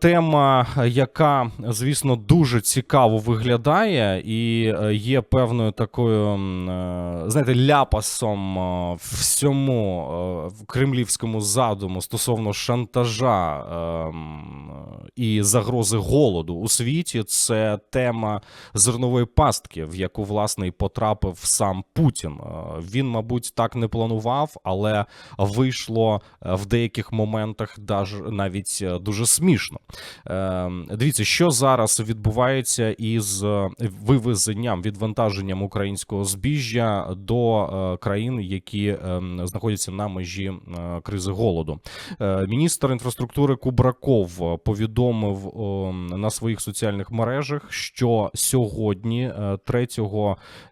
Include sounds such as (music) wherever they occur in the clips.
Тема, яка звісно дуже цікаво виглядає, і е, є певною такою, е, знаєте, ляпасом е, всьому кремлівському задуму стосовно шантажа і загрози голоду у світі. Це тема зернової пастки, в яку власне і потрапив сам Путін. Він, мабуть, так не планував, але вийшло в деяких моментах навіть дуже смішно. Е, Дивіться, що зараз відбувається із е, вивезенням, відвантаженням українського збіжжя до е, країн, які е, знаходяться на межі е, кризи голоду. Міністр інфраструктури Кубраков повідомив на своїх соціальних мережах, що сьогодні, е, 3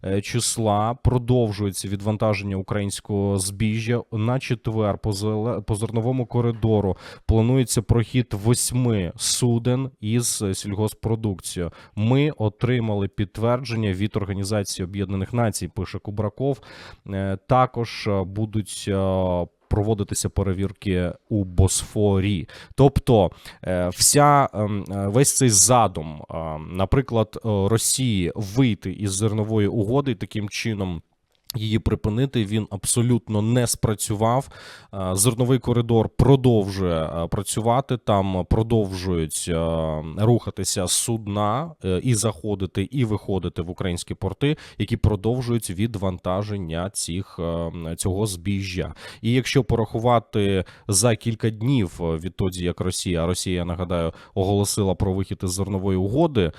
е, числа, продовжується відвантаження українського збіжжя на четвер по зерновому коридору планується прохід восьми суден із сільгоспродукцією. Ми отримали підтвердження від Організації Об'єднаних Націй, пише Кубраков. Е, Також е, будуть. е, Проводитися перевірки у Босфорі, тобто вся ем, весь цей задум, е, наприклад, Росії вийти із зернової угоди таким чином її припинити він абсолютно не спрацював. Е, Зерновий коридор продовжує е, працювати. Там продовжують е, рухатися судна і заходити, і виходити в українські порти, які продовжують відвантаження цих цього збіжжя. І якщо порахувати за кілька днів відтоді, як Росія, Росія, нагадаю, оголосила про вихід із зернової угоди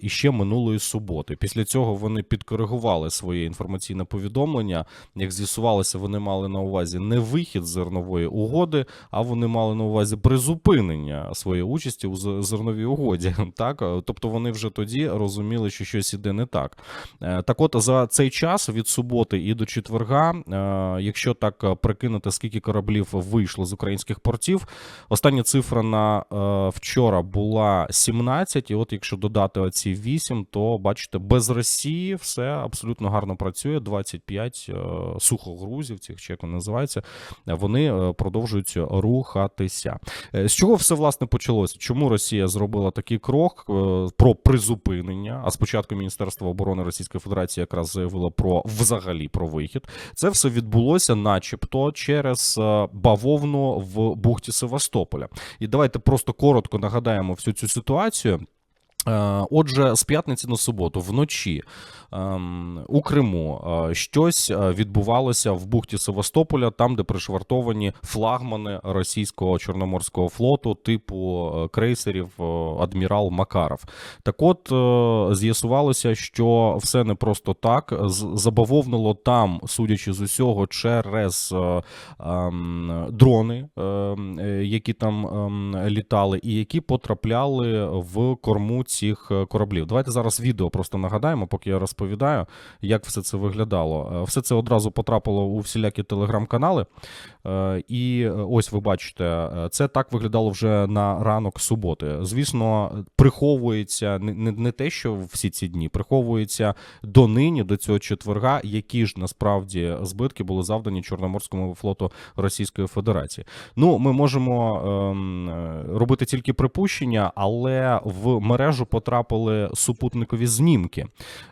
і ще минулої суботи. Після цього вони підкоригували своє інформаційне повідомлення. Як з'ясувалося, вони мали на увазі не вихід з зернової угоди, а вони мали на увазі призупинення своєї участі у зерновій угоді. (laughs) Так, тобто вони вже тоді розуміли, що щось іде не так. Е, Так, от за цей час від суботи і до четверга, е, якщо так прикинути, скільки кораблів вийшло з українських портів, остання цифра на е, вчора була 17, і от якщо додати оці 8, то бачите, без Росії все абсолютно гарно працює. 25 е, сухогрузівців, чи як вони називаються, вони е, продовжують рухатися. Е, З чого все власне почалося? Чому Росія зробила такий крок про призупинення? А спочатку Міністерство оборони Російської Федерації якраз заявило про взагалі про вихід. Це все відбулося, начебто, через бавовну в бухті Севастополя. І давайте просто коротко нагадаємо всю цю ситуацію. Е, Отже, з п'ятниці на суботу вночі ем, у Криму е, щось е, відбувалося в бухті Севастополя, там, де пришвартовані флагмани російського чорноморського флоту, типу крейсерів адмірал Макаров. Так, от з'ясувалося, що все не просто так. Забавовнило там, судячи з усього, через ем, дрони, ем, які там літали, і які потрапляли в корму цих е, кораблів. Давайте зараз відео просто нагадаємо, поки я розповідаю, як все це виглядало. Е, Все це одразу потрапило у всілякі телеграм-канали. Е, І ось ви бачите, це так виглядало вже на ранок суботи. Звісно, приховується не, не, те, що всі ці дні, приховується донині, до цього четверга, які ж насправді збитки були завдані Чорноморському флоту Російської Федерації. Ну, ми можемо ем, робити тільки припущення, але в мережу потрапили супутникові знімки,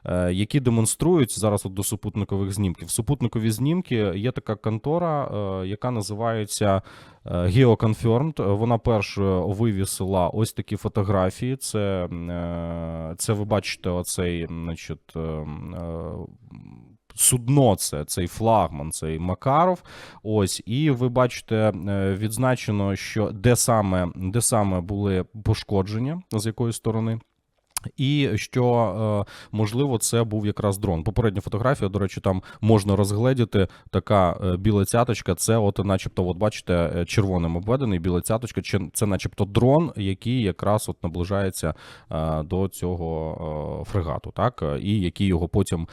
е, які демонструють зараз от до супутникових знімків. Супутникові знімки є така контора, е, яка називається е, GeoConfirmed. Вона першою вивісила ось такі фотографії. Це, це ви бачите, оцей, значить. Судно, це цей флагман, цей Макаров. Ось, і ви бачите, е, відзначено, що де саме, де саме були пошкодження, з якої сторони. І що е, можливо це був якраз дрон. Попередня фотографія, до речі, там можна розгледіти така е, біла цяточка. Це, от, начебто, от бачите, е, червоним обведений біла цяточка. Це, начебто, дрон, який якраз от наближається до цього фрегату, так і який його потім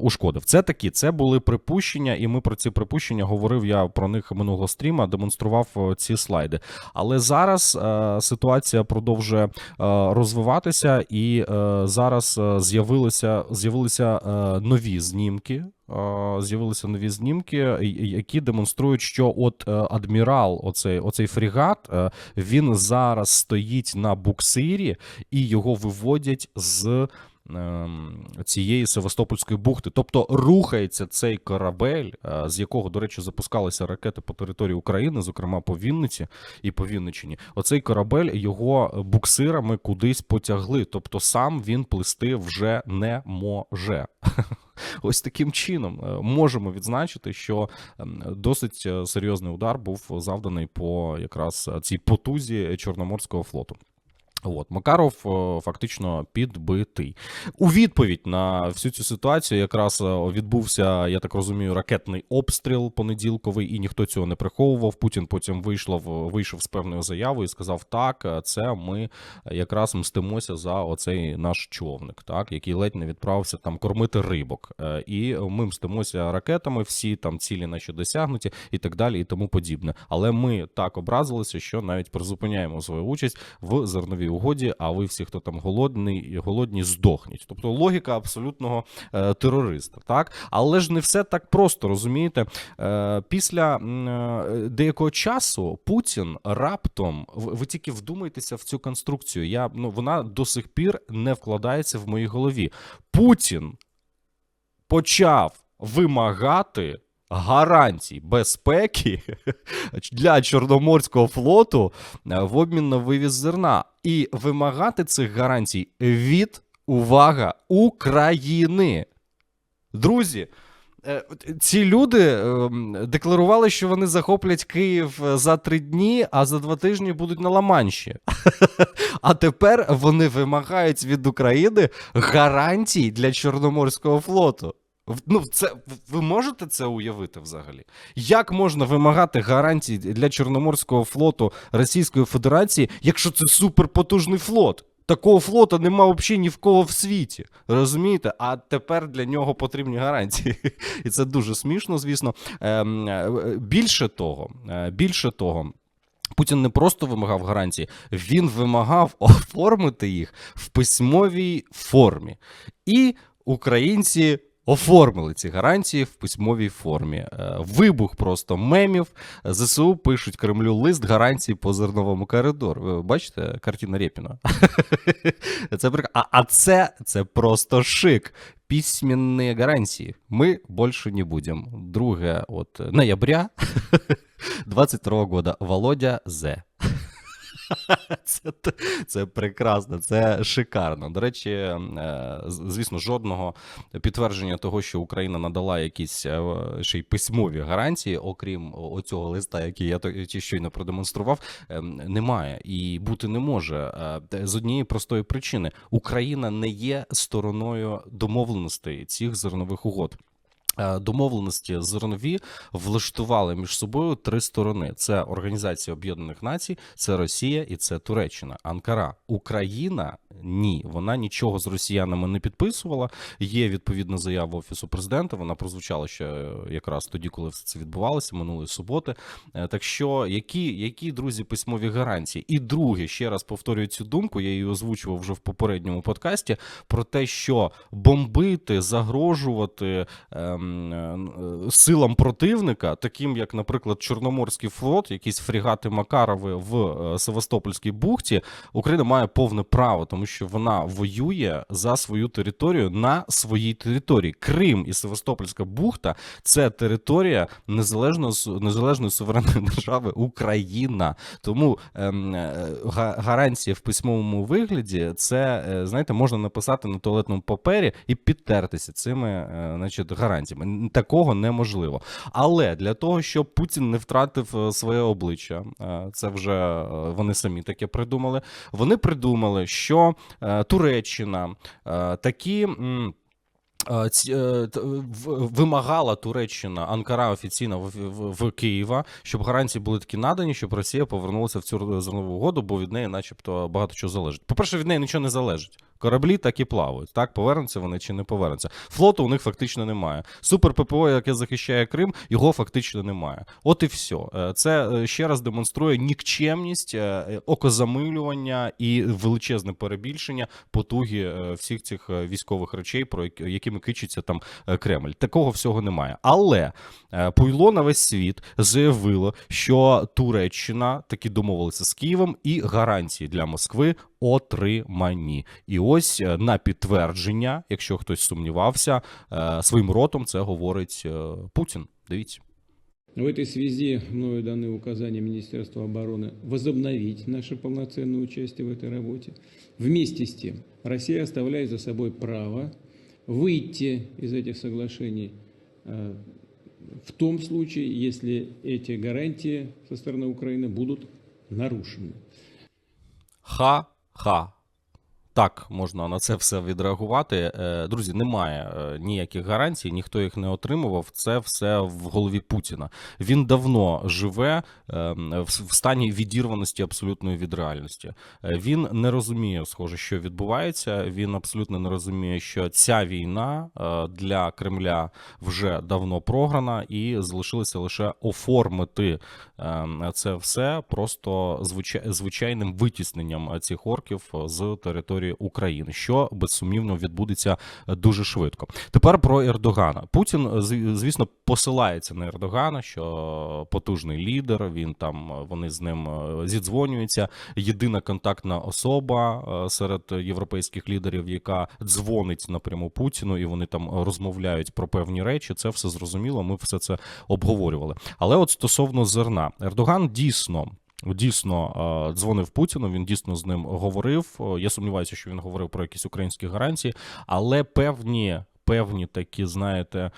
ушкодив. Це такі, це були припущення, і ми про ці припущення говорив. Я про них минулого стріма, демонстрував ці слайди. Але зараз ситуація продовжує розвиватися, і і е, зараз е, з'явилися, з'явилися е, нові знімки. З'явилися нові знімки, які демонструють, що от адмірал, оцей, оцей фрегат, він зараз стоїть на буксирі і його виводять з цієї Севастопольської бухти. Тобто рухається цей корабель, е, з якого, до речі, запускалися ракети по території України, зокрема по Вінниці і по Вінниччині. Оцей корабель його буксирами кудись потягли. Тобто сам він плисти вже не може. (laughs) Ось таким чином е, можемо відзначити, що ем, досить е, серйозний удар був завданий по якраз цій потузі Чорноморського флоту. От Макаров е, фактично підбитий. У відповідь на всю цю ситуацію якраз е, відбувся, я так розумію, ракетний обстріл понеділковий, і ніхто цього не приховував. Путін потім вийшло в- вийшов з певною заявою і сказав: так, е, це ми якраз мстимося за оцей наш човник, так який ледь не відправився там кормити рибок. І ми мстимося ракетами, всі там цілі наші досягнуті, і так далі, і тому подібне. Але ми так образилися, що навіть призупиняємо свою участь в зерновій угоді. А ви всі, хто там голодний, голодні, здохніть. Тобто логіка абсолютного е, терориста, так але ж не все так просто, розумієте? Е, після е, деякого часу Путін раптом ви, тільки вдумайтеся в цю конструкцію. Я ну вона до сих пір не вкладається в моїй голові. Путін почав вимагати гарантій безпеки (laughs) для Чорноморського флоту е, в обмін на вивіз зерна і вимагати цих гарантій від увага України. Друзі. е, Ці люди ем, декларували, що вони захоплять Київ за три дні, а за два тижні будуть на Ла-Манші. (laughs) А тепер вони вимагають від України гарантій для Чорноморського флоту. Ну, це ви можете це уявити взагалі? Як можна вимагати гарантій для Чорноморського флоту Російської Федерації, якщо це суперпотужний флот? Такого флота нема взагалі ні в кого в світі. Розумієте? А тепер для нього потрібні гарантії. І це дуже смішно, звісно. Ем, е, Більше того, е, більше того. Путін не просто вимагав гарантії, він вимагав (laughs) оформити їх в письмовій формі. І українці оформили ці гарантії в письмовій формі. Е, Вибух просто мемів. ЗСУ пишуть Кремлю лист гарантій по зерновому коридору. Ви бачите картина Рєпіна? (laughs) Це а, а це, це просто шик. Письменные гарантии. Мы больше не будем. 2 от ноября (laughs) 22 года. Володя З. (laughs) Це, це прекрасно, це шикарно. До речі, е, звісно, жодного підтвердження того, що Україна надала якісь е, ще й письмові гарантії, окрім оцього листа, який я щойно продемонстрував, е, немає і бути не може. З однієї простої причини: Україна не є стороною домовленостей цих зернових угод. Е, Домовленості зернові влаштували між собою три сторони: це Організація Об'єднаних Націй, це Росія і це Туреччина. Анкара. Україна ні, вона нічого з росіянами не підписувала. Є відповідна заява офісу президента. Вона прозвучала ще е, якраз тоді, коли все це відбувалося минулої суботи. Е, Так що, які, які друзі письмові гарантії? І друге, ще раз повторюю цю думку. Я її озвучував вже в попередньому подкасті про те, що бомбити, загрожувати ем, силам противника, таким як, наприклад, Чорноморський флот, якісь фрегати Макарови в е, Севастопольській бухті, Україна має повне право, тому що вона воює за свою територію на своїй території. Крим і Севастопольська бухта це територія незалежно незалежної суверенної (laughs) держави Україна. Тому ем, е, га- гарантія в письмовому вигляді це е, знаєте, можна написати на туалетному папері і підтертися цими е, значить, гарантіями. Н- Такого неможливо. Але для того, щоб Путін не втратив е, своє обличчя, е, це вже е, вони самі таке придумали. Вони придумали, що Туреччина такі. Вимагала Туреччина, Анкара офіційно в, в, в Києва, щоб гарантії були такі надані, щоб Росія повернулася в цю зернову угоду, бо від неї, начебто, багато чого залежить. По-перше, від неї нічого не залежить. Кораблі так і плавають. Так, повернуться вони чи не повернуться. Флоту у них фактично немає. Супер ППО, яке захищає Крим, його фактично немає. От і все. Е, Це е, ще раз демонструє нікчемність, е, окозамилювання і величезне перебільшення потуги е, всіх цих е, військових речей, про якими кичиться там е, Кремль. Такого всього немає. Але е, Пуйло на весь світ заявило, що Туреччина таки домовилася з Києвом, і гарантії для Москви отримані. І ось е, на підтвердження, якщо хтось сумнівався, е, своїм ротом це говорить е, Путін. Дивіться. В этой связи мною даны указания Министерства обороны возобновить наше полноценное участие в этой работе. Вместе с тем, Россия оставляет за собой право выйти из этих соглашений э, в том случае, если эти гарантии со стороны Украины будут нарушены. 好。Так, можна на це все відреагувати. Е, Друзі, немає е, ніяких гарантій, ніхто їх не отримував. Це все в голові Путіна. Він давно живе е, в стані відірваності абсолютної від реальності. Е, Він не розуміє, схоже, що відбувається. Він абсолютно не розуміє, що ця війна для Кремля вже давно програна, і залишилося лише оформити е, це все просто звичай- звичайним витісненням цих орків з території України, що безсумнівно відбудеться дуже швидко. Тепер про Ердогана. Путін, звісно, посилається на Ердогана, що потужний лідер. Він там вони з ним е, зідзвонюються. Єдина контактна особа е, серед європейських лідерів, яка дзвонить напряму Путіну, і вони там розмовляють про певні речі. Це все зрозуміло. Ми все це обговорювали. Але от стосовно зерна, Ердоган дійсно. Дійсно е, дзвонив Путіну. Він дійсно з ним говорив. Е, Я сумніваюся, що він говорив про якісь українські гарантії, але певні. Певні такі, знаєте, е,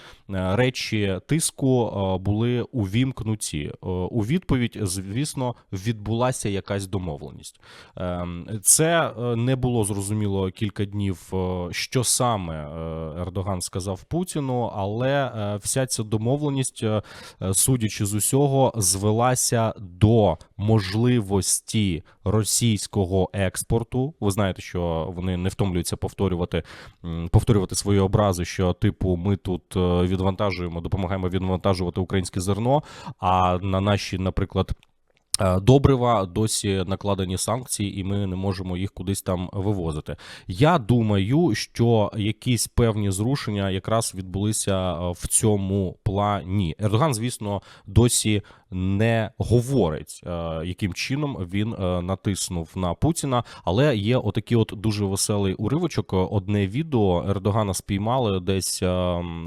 речі тиску е, були увімкнуті. Е, У відповідь, звісно, відбулася якась домовленість. Ем, Це не було зрозуміло кілька днів, що саме Ердоган сказав Путіну, але вся ця домовленість, судячи з усього, звелася до можливості російського експорту. Ви знаєте, що вони не втомлюються повторювати, повторювати свої образи, що типу ми тут е, відвантажуємо, допомагаємо відвантажувати українське зерно. А на наші, наприклад. е, Добрива досі накладені санкції, і ми не можемо їх кудись там вивозити. Я думаю, що якісь певні зрушення якраз відбулися е, в цьому плані. Ердоган, звісно, досі не говорить, е, яким чином він е, натиснув на Путіна. Але є отакий от дуже веселий уривочок. Одне відео Ердогана спіймали десь е,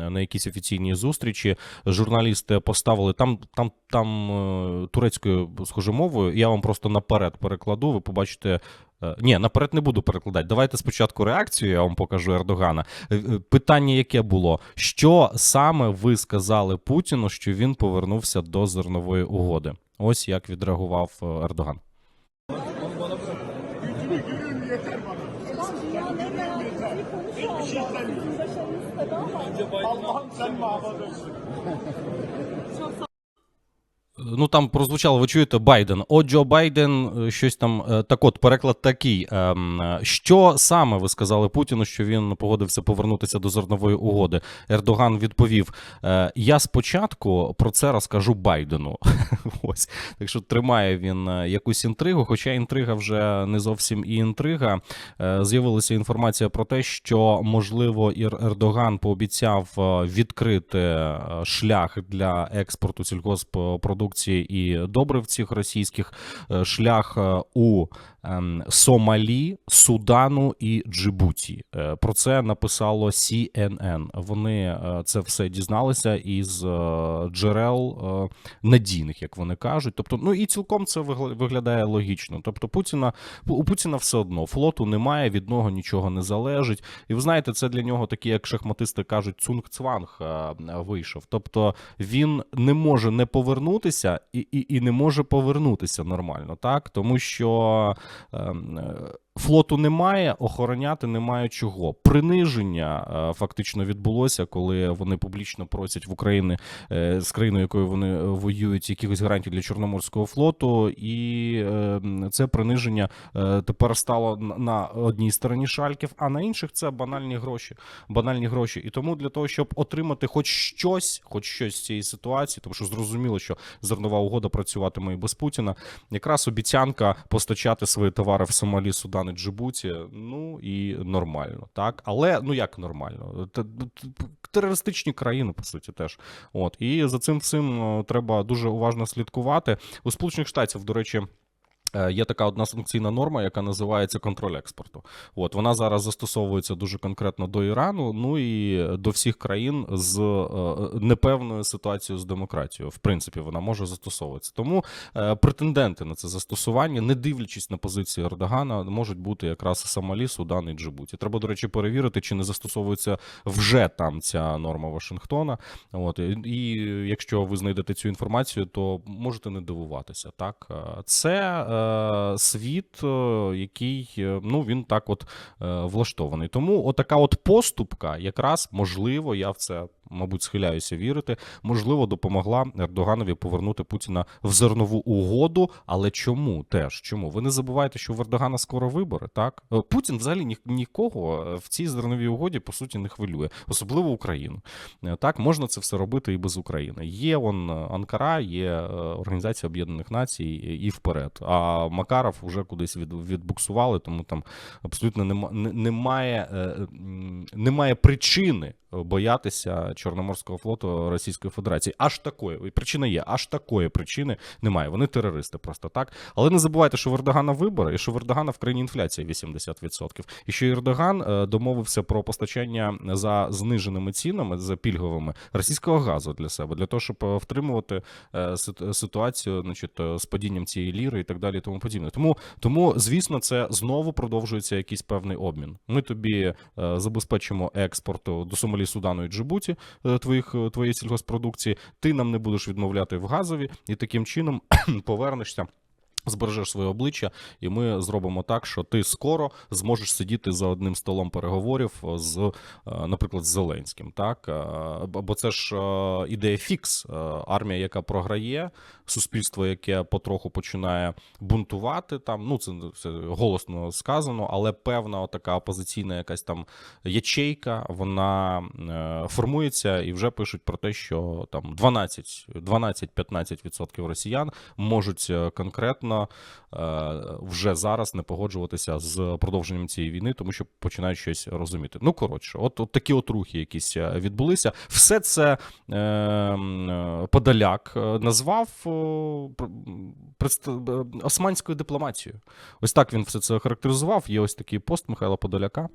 на якійсь офіційній зустрічі. Журналісти поставили там, там, там е, турецькою схоже мовою. Я вам просто наперед перекладу. Ви побачите. Е, Ні, наперед не буду перекладати. Давайте спочатку реакцію. Я вам покажу Ердогана. Е, е, Питання, яке було: що саме ви сказали Путіну, що він повернувся до зернової угоди? Ось як відреагував Ердоган. Ну там прозвучало, ви чуєте Байден. О, Джо Байден, е, щось там е, так от, переклад такий. Ем, е, Що саме ви сказали Путіну, що він погодився повернутися до зернової угоди? Ердоган відповів: Я спочатку про це розкажу Байдену. (laughs) Ось так що тримає він якусь інтригу, хоча інтрига вже не зовсім і інтрига. З'явилася інформація про те, що можливо Ердоган пообіцяв відкрити шлях для експорту сільгосппродукції і добрив цих російських е, шлях е, у Сомалі, Судану і Джибуті. Е, Про це написало CNN. Вони е, це все дізналися із е, джерел надійних, як вони кажуть. Тобто, ну і цілком це виглядає логічно. Тобто, Путіна у Путіна все одно флоту немає, від нього нічого не залежить. І ви знаєте, це для нього такі, як шахматисти кажуть, цунг-цванг вийшов. Тобто він не може не повернутися і, і, і не може повернутися нормально, так тому що. Ем, е, Флоту немає, охороняти немає чого. Приниження е, фактично відбулося, коли вони публічно просять в Україні е, з країною, якою вони воюють, якихось гарантій для Чорноморського флоту, і е, це приниження тепер стало на одній стороні шальків, а на інших це банальні гроші. Банальні гроші. І тому для того, щоб отримати хоч щось, хоч щось з цієї ситуації, тому що зрозуміло, що зернова угода працюватиме і без Путіна. Якраз обіцянка постачати свої товари в Сомалі, Судан і Джибуті, ну і нормально, так. Але ну як нормально? Т- Терористичні країни, по суті, теж. От і за цим всім е, треба дуже уважно слідкувати. У Сполучених Штатів, до речі. Е, Є така одна санкційна норма, яка називається контроль експорту. От вона зараз застосовується дуже конкретно до Ірану, ну і до всіх країн з е, непевною ситуацією з демократією. В принципі, вона може застосовуватися. Тому е, претенденти на це застосування, не дивлячись на позиції Ердогана, можуть бути якраз Сомалі, Судан і Джибуті. Треба, до речі, перевірити, чи не застосовується вже там ця норма Вашингтона. От і, якщо ви знайдете цю інформацію, то можете не дивуватися. Так, це світ, е, який е, ну він так от е, влаштований. Тому отака от поступка, якраз можливо, я в це. Мабуть, схиляюся вірити, можливо, допомогла Ердоганові повернути Путіна в зернову угоду. Але чому теж? Чому? Ви не забувайте, що в Ердогана скоро вибори, так? Е, Путін взагалі ні, нікого е, в цій зерновій угоді по суті не хвилює, особливо Україну. Е, Так, можна це все робити і без України. Є он е, Анкара, є е, Організація Об'єднаних Націй і вперед. А Макаров вже кудись від, відбуксували, тому там абсолютно нема, немає, е, немає причини боятися Чорноморського флоту Російської Федерації. Аж такої причина є, аж такої причини немає. Вони терористи просто так. Але не забувайте, що в Ердогана вибори, і що в Ердогана в країні інфляція 80%. І що Ердоган е, домовився про постачання за зниженими цінами, за пільговими російського газу для себе, для того, щоб е, втримувати е, ситуацію, значить, е, з падінням цієї ліри і так далі, і тому подібне. Тому, тому, звісно, це знову продовжується якийсь певний обмін. Ми тобі е, забезпечимо експорт до Сомалі, Судану і Джибуті е, твоїх е, твоєї сільгоспродукції. Ти нам не будеш відмовляти в газові, і таким чином (clears throat) повернешся. Збережеш своє обличчя, і ми зробимо так, що ти скоро зможеш сидіти за одним столом переговорів з, е, наприклад, з Зеленським. Так Е, бо це ж е, ідея фікс. Армія, яка програє, суспільство, яке потроху починає бунтувати. Там ну це, це голосно сказано, але певна така опозиційна якась там ячейка, вона формується і вже пишуть про те, що там 12, 12-15% росіян можуть конкретно е, вже зараз не погоджуватися з продовженням цієї війни, тому що починають щось розуміти. Ну коротше, от, от такі от рухи якісь е, відбулися. Все це е, е, Подоляк назвав османською дипломатією. Ось так він все це характеризував. Є ось такий пост Михайла Подоляка.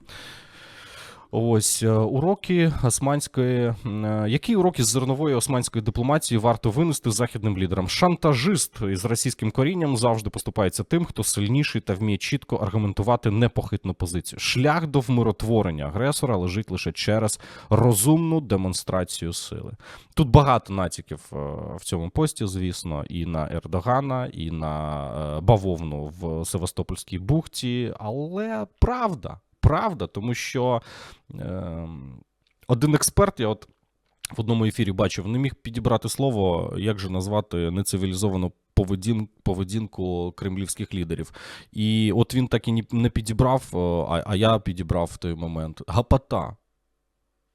Ось е, уроки османської. е, Які уроки з зернової османської дипломатії варто винести західним лідерам? Шантажист із російським корінням завжди поступається тим, хто сильніший та вміє чітко аргументувати непохитну позицію. Шлях до вмиротворення агресора лежить лише через розумну демонстрацію сили. Тут багато натяків е, в цьому пості, звісно, і на Ердогана, і на бавовну в Севастопольській бухті, але правда правда, тому що е, один експерт, я от в одному ефірі бачив, не міг підібрати слово, як же назвати нецивілізовану поведін, поведінку кремлівських лідерів. І от він так і не підібрав, е, а, а я підібрав в той момент гапота.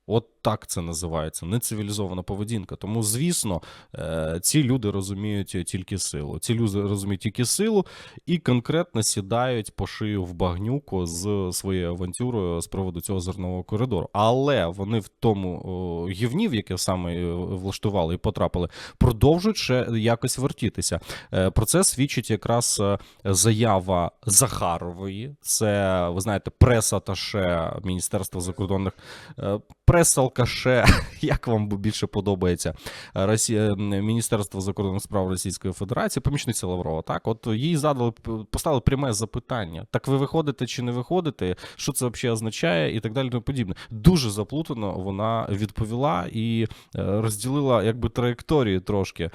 От так це називається нецивілізована поведінка. Тому, звісно, е, ці люди розуміють тільки силу. Ці люди розуміють тільки силу і конкретно сідають по шию в багнюку з своєю авантюрою з приводу цього зернового коридору. Але вони в тому гівні, в яке саме е, влаштували і потрапили, продовжують ще якось вертітися. Е, Про це свідчить якраз заява Захарової. Це ви знаєте, прес-аташе Міністерства закордонних е, прес-алкаш (laughs) як вам більше подобається Росія, Міністерство закордонних справ Російської Федерації, помічниця Лаврова, так, от їй задали поставили пряме запитання: так ви виходите чи не виходите? Що це взагалі означає, і так далі, тому подібне. Дуже заплутано вона відповіла і е, розділила якби траєкторію трошки. Е,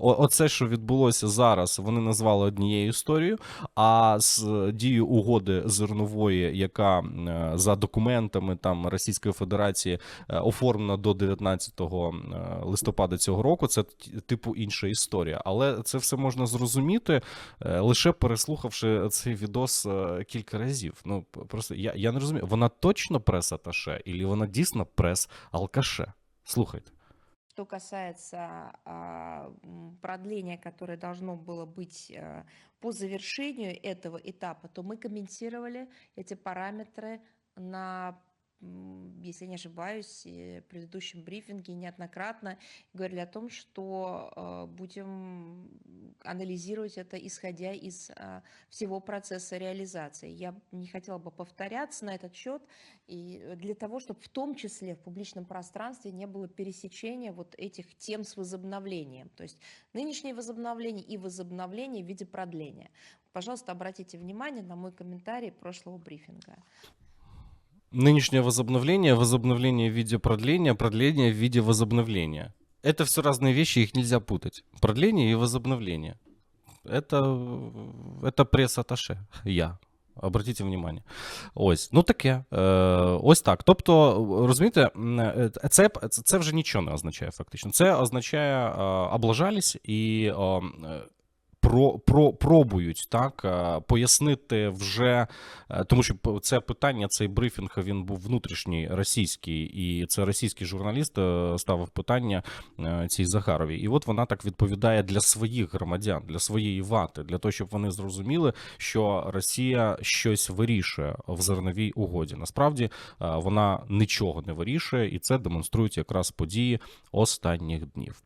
Оце, що відбулося зараз, вони назвали однією історією. А з дією угоди зернової, яка е, за документами там Російської Федерації е, оформлена до 19 е, листопада цього року, це т- типу інша історія. Але це все можна зрозуміти е, лише переслухавши цей відос е, кілька разів. Ну п- просто я, я не розумію, вона точно прес-аташе, і вона дійсно прес-алкаше? Слухайте. Что касается а, м, продления, которое должно было быть э, по завершению этого этапа, то мы комментировали эти параметры на, м, если не ошибаюсь, э, предыдущем брифинге неоднократно говорили о том, что э, будем анализировать это, исходя из а, всего процесса реализации. Я не хотела бы повторяться на этот счет, и для того, чтобы в том числе в публичном пространстве не было пересечения вот этих тем с возобновлением. То есть нынешнее возобновление и возобновление в виде продления. Пожалуйста, обратите внимание на мой комментарий прошлого брифинга. Нынешнее возобновление, возобновление в виде продления, продление в виде возобновления. Это все разные вещи, их нельзя путать. Продление и возобновление. Это, это прес-аташе. Я. Обратіть внимание. Ось, ну таке. Е, ось так. Тобто, розумієте, м, е, це, це, це вже нічого не означає, фактично. Це означає е, облажались і е, м, е, про, про, пробують так е, пояснити вже, е, тому що це питання, цей брифінг він був внутрішній російський, і це російський журналіст е, ставив питання цій Захаровій. І от вона так відповідає для своїх громадян, для своєї вати, для того, щоб вони зрозуміли, що Росія щось вирішує в зерновій угоді. Насправді вона нічого не вирішує, і це демонструють якраз події останніх днів.